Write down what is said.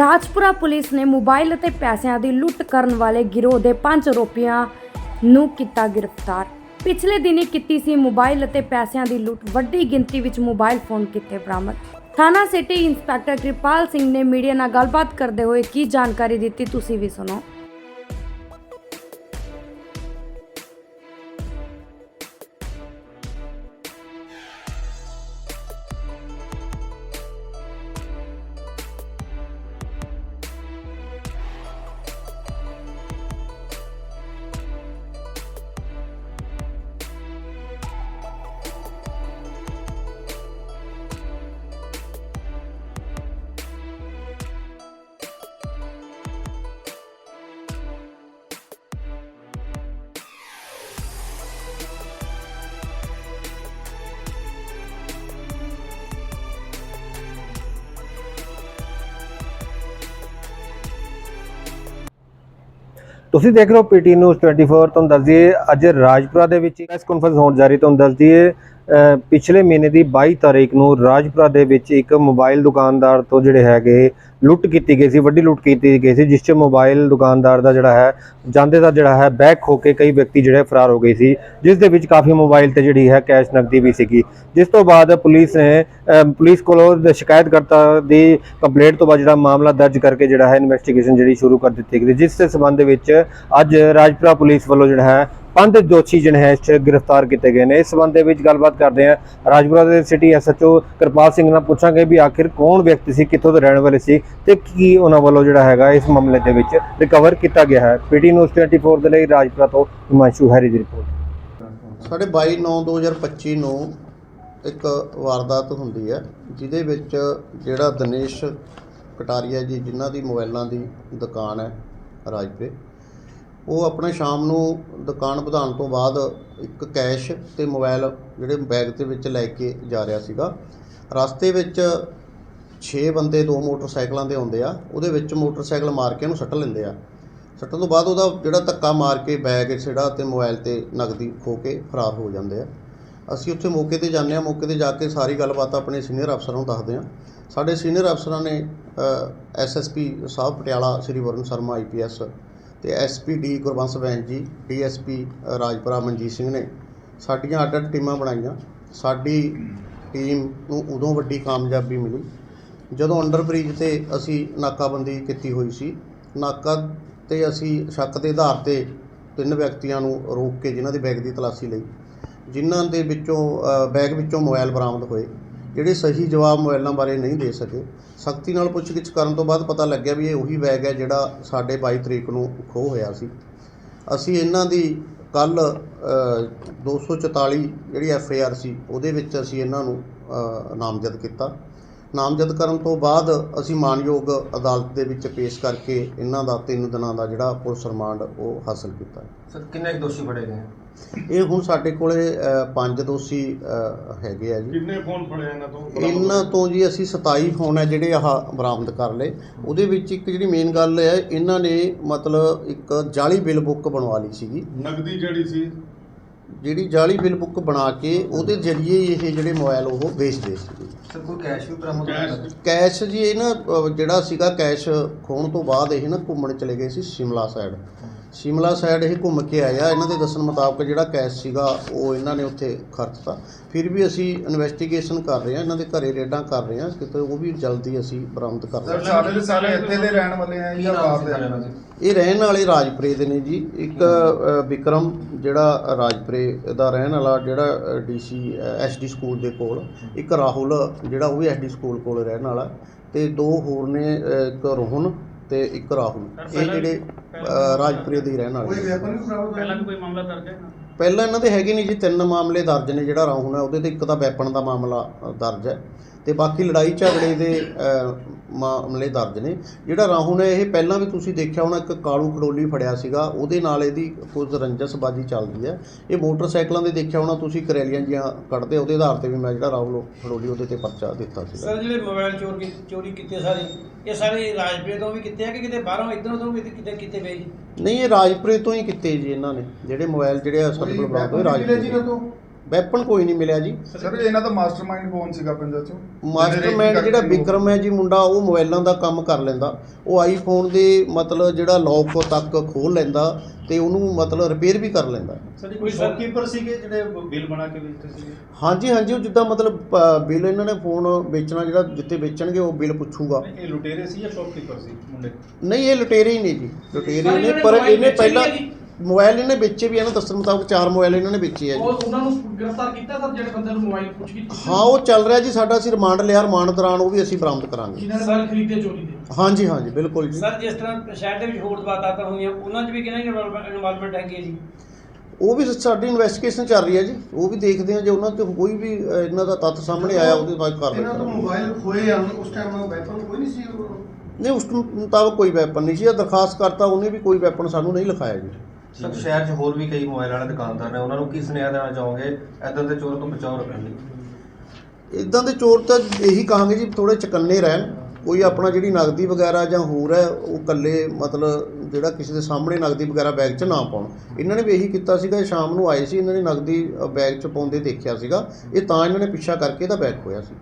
Rajpura police ਨੇ mobile ਅਤੇ ਪੈਸਿਆਂ ਦੀ ਲੁੱਟ ਕਰਨ ਵਾਲੇ ਗਿਰੋਹ ਦੇ ਪੰਜ ਆਰੋਪੀਆਂ ਨੂੰ ਕੀਤਾ ਗ੍ਰਿਫਤਾਰ। ਪਿਛਲੇ ਦਿਨੀ ਕੀਤੀ ਸੀ ਮੋਬਾਈਲ ਅਤੇ ਪੈਸਿਆਂ ਦੀ ਲੁੱਟ, ਵੱਡੀ ਗਿਣਤੀ ਵਿੱਚ ਮੋਬਾਈਲ ਫੋਨ ਕੀਤੇ ਬਰਾਮਦ। ਥਾਣਾ ਸਿਟੀ ਇੰਸਪੈਕਟਰ ਕਿਰਪਾਲ ਸਿੰਘ ਨੇ ਮੀਡੀਆ ਨਾਲ ਗੱਲਬਾਤ ਕਰਦੇ ਹੋਏ ਕੀ ਜਾਣਕਾਰੀ ਦਿੱਤੀ, ਤੁਸੀਂ ਵੀ ਸੁਣੋ। ਤੁਸੀਂ ਦੇਖ ਰਹੇ ਹੋ ਪੀਟੀ ਨਿਊਜ਼ 24 ਤੁਹਾਨੂੰ ਦੱਸ ਦਈਏ, ਅੱਜ ਰਾਜਪੁਰਾ ਦੇ ਵਿੱਚ ਪ੍ਰੈਸ ਕਾਨਫਰੰਸ ਹੋਣ ਜਾ ਰਹੀ ਤੁਹਾਨੂੰ ਦੱਸ ਦਈਏ ਪਿਛਲੇ ਮਹੀਨੇ ਦੀ 22 ਤਾਰੀਖ ਨੂੰ ਰਾਜਪੁਰਾ ਦੇ ਵਿੱਚ ਇੱਕ ਮੋਬਾਈਲ ਦੁਕਾਨਦਾਰ ਤੋਂ ਜਿਹੜੇ ਹੈਗੇ ਲੁੱਟ ਕੀਤੀ ਗਈ ਸੀ, ਵੱਡੀ ਲੁੱਟ ਕੀਤੀ ਗਈ ਸੀ, ਜਿਸ 'ਚ ਮੋਬਾਈਲ ਦੁਕਾਨਦਾਰ ਦਾ ਜਿਹੜਾ ਹੈ, ਜਾਂਦੇ ਦਾ ਜਿਹੜਾ ਹੈ, ਬੈਕ ਖੋ ਕੇ ਕਈ ਵਿਅਕਤੀ ਜਿਹੜੇ ਫਰਾਰ ਹੋ ਗਏ ਸੀ, ਜਿਸ ਦੇ ਵਿੱਚ ਕਾਫੀ ਮੋਬਾਈਲ ਤੇ ਜਿਹੜੀ ਹੈ, ਕੈਸ਼ ਨਕਦੀ ਵੀ ਸੀਗੀ। ਜਿਸ ਤੋਂ ਬਾਅਦ ਪੁਲਿਸ ਨੇ ਪੁਲਿਸ ਕੋਲੋਂ ਸ਼ਿਕਾਇਤਕਰਤਾ ਦੀ ਕੰਪਲੇਂਟ ਤੋਂ ਬਾਅਦ ਜਿਹੜਾ ਮਾਮਲਾ ਦਰਜ ਕਰਕੇ ਜਿਹੜਾ ਹੈ, ਇਨਵੈਸਟੀਗੇਸ਼ਨ ਜਿਹੜੀ ਸ਼ੁਰੂ ਕਰ ਦਿੱਤੀ ਗਈ ਜਿਸ ਦੇ ਸੰਬੰਧ ਵਿੱਚ ਅੱਜ ਰਾਜਪੁਰਾ ਪੁਲਿਸ ਵੱਲੋਂ ਜਿਹੜਾ ਹੈ ਪੰਜ ਦੋਸ਼ੀ ਜਿਹੜੇ 'ਚ ਗ੍ਰਿਫਤਾਰ ਕੀਤੇ ਗਏ ਨੇ। ਇਸ ਸੰਬੰਧ ਦੇ ਵਿੱਚ ਗੱਲਬਾਤ ਕਰਦੇ ਹਾਂ ਰਾਜਪੁਰਾ ਦੇ ਸਿਟੀ ਐਸਐਚਓ ਕਿਰਪਾਲ ਸਿੰਘ ਨਾਲ ਪੁੱਛਾਂਗੇ ਵੀ ਆਖਿਰ ਕੌਣ ਵਿਅਕਤੀ ਸੀ, ਕਿੱਥੋਂ ਦੇ ਰਹਿਣ ਵਾਲੇ ਸੀ ਤੇ ਕੀ ਉਹਨਾਂ ਵੱਲੋਂ ਜਿਹੜਾ ਹੈਗਾ ਇਸ ਮਾਮਲੇ ਦੇ ਵਿੱਚ ਰਿਕਵਰ ਕੀਤਾ ਗਿਆ ਹੈ। ਪੀਟੀ ਨਿਊਜ਼ 24 ਦੇ ਲਈ ਰਾਜਪੁਰਾ ਤੋਂ ਹਿਮਾਂਸ਼ੂ ਹੈਰੀ ਦੀ ਰਿਪੋਰਟ। ਸਾਡੇ 22/9/2025 ਨੂੰ ਇੱਕ ਵਾਰਦਾਤ ਹੁੰਦੀ ਹੈ, ਜਿਹਦੇ ਵਿੱਚ ਜਿਹੜਾ ਦਿਨੇਸ਼ ਕਟਾਰੀਆ ਜੀ, ਜਿਨ੍ਹਾਂ ਦੀ ਮੋਬਾਈਲਾਂ ਦੀ ਦੁਕਾਨ ਹੈ ਰਾਜਪੁਰੇ ਉਹ ਆਪਣੇ ਸ਼ਾਮ ਨੂੰ ਦੁਕਾਨ ਵਧਾਉਣ ਤੋਂ ਬਾਅਦ ਇੱਕ ਕੈਸ਼ ਅਤੇ ਮੋਬਾਇਲ ਜਿਹੜੇ ਬੈਗ ਦੇ ਵਿੱਚ ਲੈ ਕੇ ਜਾ ਰਿਹਾ ਸੀਗਾ। ਰਸਤੇ ਵਿੱਚ ਛੇ ਬੰਦੇ, ਦੋ ਮੋਟਰਸਾਈਕਲਾਂ 'ਤੇ ਆਉਂਦੇ ਆ। ਉਹਦੇ ਵਿੱਚ ਮੋਟਰਸਾਈਕਲ ਮਾਰ ਕੇ ਉਹਨੂੰ ਸੱਟ ਲੈਂਦੇ ਆ। ਸੱਟਣ ਤੋਂ ਬਾਅਦ ਉਹਦਾ ਜਿਹੜਾ ਧੱਕਾ ਮਾਰ ਕੇ ਬੈਗ ਜਿਹੜਾ ਅਤੇ ਮੋਬਾਈਲ ਤੇ ਨਗਦੀ ਖੋ ਕੇ ਫਰਾਰ ਹੋ ਜਾਂਦੇ ਆ। ਅਸੀਂ ਉੱਥੇ ਮੌਕੇ ਤੇ ਜਾਂਦੇ ਆ ਮੌਕੇ ਤੇ ਜਾ ਕੇ ਸਾਰੀ ਗੱਲਬਾਤ ਆਪਣੇ ਸੀਨੀਅਰ ਅਫਸਰਾਂ ਨੂੰ ਦੱਸਦੇ ਆ ਸਾਡੇ ਸੀਨੀਅਰ ਅਫਸਰਾਂ ਨੇ ਐਸਐਸਪੀ ਸਾਹਿਬ ਪਟਿਆਲਾ, ਸ੍ਰੀ ਵਰਨ ਸ਼ਰਮਾ ਆਈਪੀਐਸ ਤੇ SP D Gurbans Bains ji, DSP Rajpura Manjeet Singh ਨੇ ਸਾਡੀਆਂ ਅੱਡ ਅੱਡ ਟੀਮਾਂ ਬਣਾਈਆਂ। ਸਾਡੀ ਟੀਮ ਨੂੰ ਉਦੋਂ ਵੱਡੀ ਕਾਮਯਾਬੀ ਮਿਲੀ, ਜਦੋਂ ਅੰਡਰ ਬ੍ਰਿਜ ਤੇ ਅਸੀਂ ਨਾਕਾਬੰਦੀ ਕੀਤੀ ਹੋਈ ਸੀ। ਨਾਕਾ ਤੇ ਅਸੀਂ ਸ਼ੱਕ ਦੇ ਆਧਾਰ ਤੇ ਤਿੰਨ ਵਿਅਕਤੀਆਂ ਨੂੰ ਰੋਕ ਕੇ ਜਿਨ੍ਹਾਂ ਦੇ ਬੈਗ ਦੀ ਤਲਾਸ਼ੀ ਲਈ, ਜਿਨ੍ਹਾਂ ਦੇ ਵਿੱਚੋਂ ਬੈਗ ਵਿੱਚੋਂ ਮੋਬਾਈਲ ਬਰਾਮਦ ਹੋਏ। ਜਿਹੜੇ ਸਹੀ ਜਵਾਬ ਮੋਬਾਈਲਾਂ ਬਾਰੇ ਨਹੀਂ ਦੇ ਸਕੇ, ਸਖਤੀ ਨਾਲ ਪੁੱਛਗਿੱਛ ਕਰਨ ਤੋਂ ਬਾਅਦ ਪਤਾ ਲੱਗਿਆ ਵੀ ਇਹ ਉਹੀ ਬੈਗ ਹੈ ਜਿਹੜਾ ਸਾਡੇ 22 ਤਰੀਕ ਨੂੰ ਖੋਹ ਹੋਇਆ ਸੀ। ਅਸੀਂ ਇਹਨਾਂ ਦੀ ਕੱਲ 244 ਜਿਹੜੀ ਐਫ ਆਰ ਸੀ, ਉਹਦੇ ਵਿੱਚ ਅਸੀਂ ਇਹਨਾਂ ਨੂੰ ਨਾਮਜ਼ਦ ਕੀਤਾ। ਨਾਮਜ਼ਦ ਕਰਨ ਤੋਂ ਬਾਅਦ ਅਸੀਂ ਮਾਨਯੋਗ ਅਦਾਲਤ ਦੇ ਵਿੱਚ ਪੇਸ਼ ਕਰਕੇ ਇਹਨਾਂ ਦਾ 3 ਦਿਨਾਂ ਦਾ ਜਿਹੜਾ ਪੁਲਿਸ ਰਿਮਾਂਡ ਉਹ ਹਾਸਲ ਕੀਤਾ। ਸਰ, ਕਿੰਨੇ ਕੁ ਦੋਸ਼ੀ ਫੜੇ ਗਏ? ਇਹ ਹੁਣ ਸਾਡੇ ਕੋਲੇ ਅ, ਪੰਜ ਦੋਸ਼ੀ ਅ, ਹੈਗੇ ਆ ਜੀ। ਕਿੰਨੇ ਫੋਨ ਫੜੇ ਇਹਨਾਂ ਤੋਂ? ਇਹਨਾਂ ਤੋਂ ਜੀ ਅਸੀਂ 27 ਫੋਨ ਹੈ ਜਿਹੜੇ ਆਹ ਬਰਾਮਦ ਕਰ ਲਏ। ਉਹਦੇ ਵਿੱਚ ਇੱਕ ਜਿਹੜੀ ਮੇਨ ਗੱਲ ਹੈ ਇਹਨਾਂ ਨੇ ਮਤਲਬ ਇੱਕ ਜਾਲੀ ਬਿੱਲ ਬੁੱਕ ਬਣਵਾ ਲਈ ਸੀਗੀ। ਨਗਦੀ ਜਿਹੜੀ ਸੀ? ਜਿਹੜੀ ਜਾਲੀ ਬਿੱਲ ਬੁੱਕ ਬਣਾ ਕੇ ਉਹਦੇ ਜ਼ਰੀਏ ਹੀ ਇਹ ਜਿਹੜੇ ਮੋਬਾਈਲ ਉਹ ਵੇਚਦੇ ਸੀ। ਸਰ ਕੋਈ ਕੈਸ਼ ਵੀ ਬਰਾਮਦ ਹੋਇਆ ਕੈਸ਼ ਕੈਸ਼ ਜੀ ਇਹ ਨਾ ਅ, ਜਿਹੜਾ ਸੀਗਾ ਕੈਸ਼ ਖੋਣ ਤੋਂ ਬਾਅਦ ਇਹ ਨਾ ਘੁੰਮਣ ਚਲੇ ਗਏ ਸੀ ਸ਼ਿਮਲਾ ਸਾਈਡ ਸ਼ਿਮਲਾ ਸਾਈਡ ਇਹ ਘੁੰਮ ਕੇ ਆਇਆ ਇਹਨਾਂ ਦੇ ਦੱਸਣ ਮੁਤਾਬਕ ਜਿਹੜਾ ਕੈਸ਼ ਸੀਗਾ ਉਹ ਇਹਨਾਂ ਨੇ ਉੱਥੇ ਖਰਚਤਾ ਫਿਰ ਵੀ ਅਸੀਂ ਇਨਵੈਸਟੀਗੇਸ਼ਨ ਕਰ ਰਹੇ ਹਾਂ ਇਹਨਾਂ ਦੇ ਘਰੇ ਰੇਡਾਂ ਕਰ ਰਹੇ ਹਾਂ। ਕਿਤੇ ਉਹ ਵੀ ਜਲਦੀ ਅਸੀਂ ਬਰਾਮਦ ਕਰ ਸਰ ਲਾਂਗੇ ਸਾਰੇ ਇੱਥੇ ਦੇ ਰਹਿਣ ਵਾਲੇ ਆ ਜਾਂ ਬਾਹਰ ਦੇ ਵਾਲੇ? ਇਹ ਰਹਿਣ ਵਾਲੇ ਰਾਜਪੁਰੇ ਦੇ ਨੇ ਜੀ। ਇੱਕ ਅ, ਵਿਕਰਮ ਜਿਹੜਾ ਰਾਜਪੁਰੇ ਦਾ ਰਹਿਣ ਵਾਲਾ ਜਿਹੜਾ ਡੀਸੀ ਐਸਡੀ ਸਕੂਲ ਦੇ ਕੋਲ। ਇੱਕ ਰਾਹੁਲ ਜਿਹੜਾ ਉਹ ਵੀ ਐਸਡੀ ਸਕੂਲ ਕੋਲ ਰਹਿਣ ਵਾਲਾ। ਤੇ ਦੋ ਹੋਰ ਨੇ ਅ, ਇੱਕ ਰੋਹਨ ਤੇ ਇੱਕ ਰਾਹੁਲ ਇਹ ਜਿਹੜੇ ਰਾਜਪੁਰੇ ਦੇ ਹੀ ਰਹਿਣ ਕੋਈ ਵਾਲੇ ਵੈਪਨ ਵੀ ਬਰਾਮਦ ਹੋਇਆ? ਕੋਈ ਮਾਮਲਾ ਦਰਜ ਹੈ? ਪਹਿਲਾਂ ਇਹਨਾਂ ਦੇ ਹੈਗੇ ਨਹੀਂ ਜੀ ਤਿੰਨ ਮਾਮਲੇ ਦਰਜ ਨੇ ਜਿਹੜਾ ਰਾਹੁਲ ਹੈ ਉਹਦੇ ਤੇ ਇੱਕ ਤਾਂ ਵੈਪਨ ਦਾ ਮਾਮਲਾ ਅ, ਦਰਜ ਹੈ। ਤੇ ਬਾਕੀ ਲੜਾਈ ਝਗੜੇ ਦੇ ਮਾਮਲੇ ਦਰਜ ਨੇ। ਜਿਹੜਾ ਰਾਹੁਲ ਨੇ ਇਹ ਪਹਿਲਾਂ ਵੀ ਤੁਸੀਂ ਦੇਖਿਆ ਹੋਣਾ ਇੱਕ ਕਾਲੂ ਖੜੋਲੀ ਫੜਿਆ ਸੀਗਾ ਉਹਦੇ ਨਾਲ ਇਹਦੀ ਕੁਝ ਰੰਜਸਬਾਜੀ ਚੱਲਦੀ ਹੈ। ਇਹ ਮੋਟਰਸਾਈਕਲਾਂ ਦੇ ਦੇਖਿਆ ਹੋਣਾ ਤੁਸੀਂ ਕਰੈਲੀਆਂ ਜੀਆਂ ਕੱਢਦੇ ਉਹਦੇ ਆਧਾਰ ਤੇ ਵੀ ਮੈਂ ਜਿਹੜਾ ਰਾਹੁਲ ਖੜੋਲੀ ਉਹਦੇ ਤੇ ਪਰਚਾ ਦਿੱਤਾ ਸੀਗਾ। ਸਰ ਜਿਹੜੇ ਮੋਬਾਈਲ ਚੋਰ ਕੀ ਚੋਰੀ ਕੀਤੇ ਸਾਰੇ ਇਹ ਸਾਰੇ ਰਾਜਪੁਰੇ ਤੋਂ ਵੀ ਕੀਤੇ ਆ ਕਿ ਕਿਤੇ ਬਾਹਰੋਂ ਇਧਰੋਂ ਤੋਂ ਵੀ ਕਿਤੇ ਕੀਤੇ ਗਏ? ਨਹੀਂ ਇਹ ਰਾਜਪੁਰੇ ਤੋਂ ਹੀ ਕੀਤੇ ਜੀ ਇਹਨਾਂ ਨੇ ਜਿਹੜੇ ਮੋਬਾਈਲ ਜਿਹੜੇ ਆ ਸਾਡੇ ਕੋਲ ਜੀ ਰਾਜਪੁਰੇ ਤੋਂ? ਵੈਪਨ ਕੋਈ ਨਹੀਂ ਮਿਲਿਆ ਜੀ। ਸਰ ਇਹਨਾਂ ਦਾ ਮਾਸਟਰਮਾਈਂਡ ਕੌਣ ਸੀਗਾ ਪੰਜਾ ਚੋਂ? ਮਾਸਟਰਮਾਈਂਡ ਜਿਹੜਾ ਵਿਕਰਮ ਹੈ ਜੀ ਮੁੰਡਾ ਉਹ ਮੋਬਾਈਲਾਂ ਦਾ ਕੰਮ ਕਰ ਲੈਂਦਾ। ਉਹ ਆਈਫੋਨ ਦੇ ਮਤਲਬ ਜਿਹੜਾ ਲੌਕ ਤੱਕ ਖੋਲ ਲੈਂਦਾ ਤੇ ਉਹਨੂੰ ਮਤਲਬ ਰਿਪੇਅਰ ਵੀ ਕਰ ਲੈਂਦਾ। ਸਰ ਕੋਈ ਸ਼ੌਪਕੀਪਰ ਸੀਗੇ ਜਿਹੜੇ ਬਿੱਲ ਬਣਾ ਕੇ ਵੇਚਦੇ ਸੀਗੇ? ਹਾਂਜੀ ਹਾਂਜੀ ਉਹ ਜਿੱਦਾਂ ਮਤਲਬ ਬਿੱਲ ਇਹਨਾਂ ਨੇ ਫੋਨ ਵੇਚਣਾ ਜਿਹੜਾ ਜਿੱਤੇ ਵੇਚਣਗੇ ਉਹ ਬਿੱਲ ਪੁੱਛੂਗਾ। ਇਹ ਲੁਟੇਰੇ ਸੀ ਜਾਂ ਸ਼ੌਪਕੀਪਰ ਸੀ ਮੁੰਡੇ? ਨਹੀਂ ਇਹ ਲੁਟੇਰੇ ਹੀ ਨੇ ਜੀ। ਲੁਟੇਰੇ ਨੇ ਪਰ ਇਹਨੇ ਪਹਿਲਾਂ? ਮੋਬਾਈਲ ਇਹਨੇ ਵੇਚੇ ਵੀ ਇਹਨਾਂ ਦੱਸਣ ਮੁਤਾਬਕ ਚਾਰ ਮੋਬਾਈਲ ਇਹਨਾਂ ਨੇ ਵੇਚੇ ਆ ਜੀ। ਉਹ ਉਹਨਾਂ ਨੂੰ ਗ੍ਰਿਫਤਾਰ ਕੀਤਾ ਸਰ ਜਿਹੜੇ ਬੰਦੇ ਨੂੰ ਮੋਬਾਈਲ ਪੁੱਛ ਕੀਤੀ? ਹਾਂ ਉਹ ਚੱਲ ਰਿਹਾ ਜੀ ਸਾਡਾ ਅਸੀਂ ਰਿਮਾਂਡ ਲਿਆ ਰਿਮਾਂਡ ਦੌਰਾਨ ਉਹ ਵੀ ਅਸੀਂ ਬਰਾਮਦ ਕਰਾਂਗੇ। ਜਿਨ੍ਹਾਂ ਨੇ ਮੋਬਾਈਲ ਖਰੀਦੇ ਚੋਰੀ ਦੇ। ਹਾਂਜੀ ਹਾਂਜੀ ਬਿਲਕੁਲ ਜੀ। ਸਰ ਜਿਸ ਤਰ੍ਹਾਂ ਸ਼ਹਿਰ ਦੇ ਵਿੱਚ ਹੋਰ ਵਾਰਦਾਤਾਂ ਹੋਈਆਂ ਉਹਨਾਂ 'ਚ ਵੀ ਕਿਹਨਾਂ ਇਨਵੋਲਵਮੈਂਟ ਹੈਗੀ ਹੈ ਜੀ? ਉਹ ਵੀ ਸਾਡੀ ਇਨਵੈਸਟੀਗੇਸ਼ਨ ਚੱਲ ਰਹੀ ਹੈ ਜੀ। ਉਹ ਵੀ ਦੇਖਦੇ ਹਾਂ ਜੇ ਉਹਨਾਂ ਤੇ ਕੋਈ ਵੀ ਅ, ਇਹਨਾਂ ਦਾ ਤੱਥ ਸਾਹਮਣੇ ਆਇਆ ਉਹਦੇ ਬਾਅਦ ਕਾਰਵਾਈ ਇਹਨਾਂ ਤੋਂ ਕਰਾਂਗੇ ਮੋਬਾਈਲ ਖੋਏ ਹਨ ਉਸ ਟਾਈਮ ਵੈਪਨ ਕੋਈ ਨਹੀਂ ਸੀ ਨਹੀਂ ਉਸ ਮੁਤਾਬਕ ਕੋਈ ਵੈਪਨ ਨਹੀਂ ਸੀ। ਇਹ ਦਰਖਾਸਤ ਕਰਤਾ ਉਹਨੇ ਵੀ ਕੋਈ ਵੈਪਨ ਸਾਨੂੰ ਨਹੀਂ ਲਿਖਾਇਆ ਜੀ। ਸਰ ਸ਼ਹਿਰ 'ਚ ਹੋਰ ਵੀ ਕਈ ਮੋਬਾਈਲ ਵਾਲੇ ਦੁਕਾਨਦਾਰ ਨੇ ਉਹਨਾਂ ਨੂੰ ਕੀ ਸੁਨੇਹਾ ਦੇਣਾ ਚਾਹੋਗੇ? ਐਦਾਂ ਦੇ ਚੋਰ ਤੋਂ ਬਚਾਓ ਰੱਖਣ ਲਈ। ਇਦਾਂ ਦੇ ਚੋਰ ਤਾਂ ਇਹੀ ਕਹਾਂਗੇ ਜੀ ਥੋੜੇ ਚਕੰਨੇ ਰਹਿਣ। ਕੋਈ ਆਪਣਾ ਜਿਹੜੀ ਨਗਦੀ ਵਗੈਰਾ ਜਾਂ ਹੋਰ ਹੈ ਉਹ ਕੱਲੇ ਮਤਲਬ ਜਿਹੜਾ ਕਿਸੇ ਦੇ ਸਾਹਮਣੇ ਨਗਦੀ ਵਗੈਰਾ ਬੈਗ 'ਚ ਨਾ ਪਾਉਣ। ਇਹਨਾਂ ਨੇ ਵੀ ਇਹੀ ਕੀਤਾ ਸੀਗਾ ਸ਼ਾਮ ਨੂੰ ਆਏ ਸੀ ਇਹਨਾਂ ਨੇ ਨਗਦੀ ਬੈਗ 'ਚ ਪਾਉਂਦੇ ਦੇਖਿਆ ਸੀਗਾ। ਇਹ ਤਾਂ ਇਹਨਾਂ ਨੇ ਪਿੱਛਾ ਕਰਕੇ ਇਹਦਾ ਬੈਗ ਖੋਇਆ ਸੀ।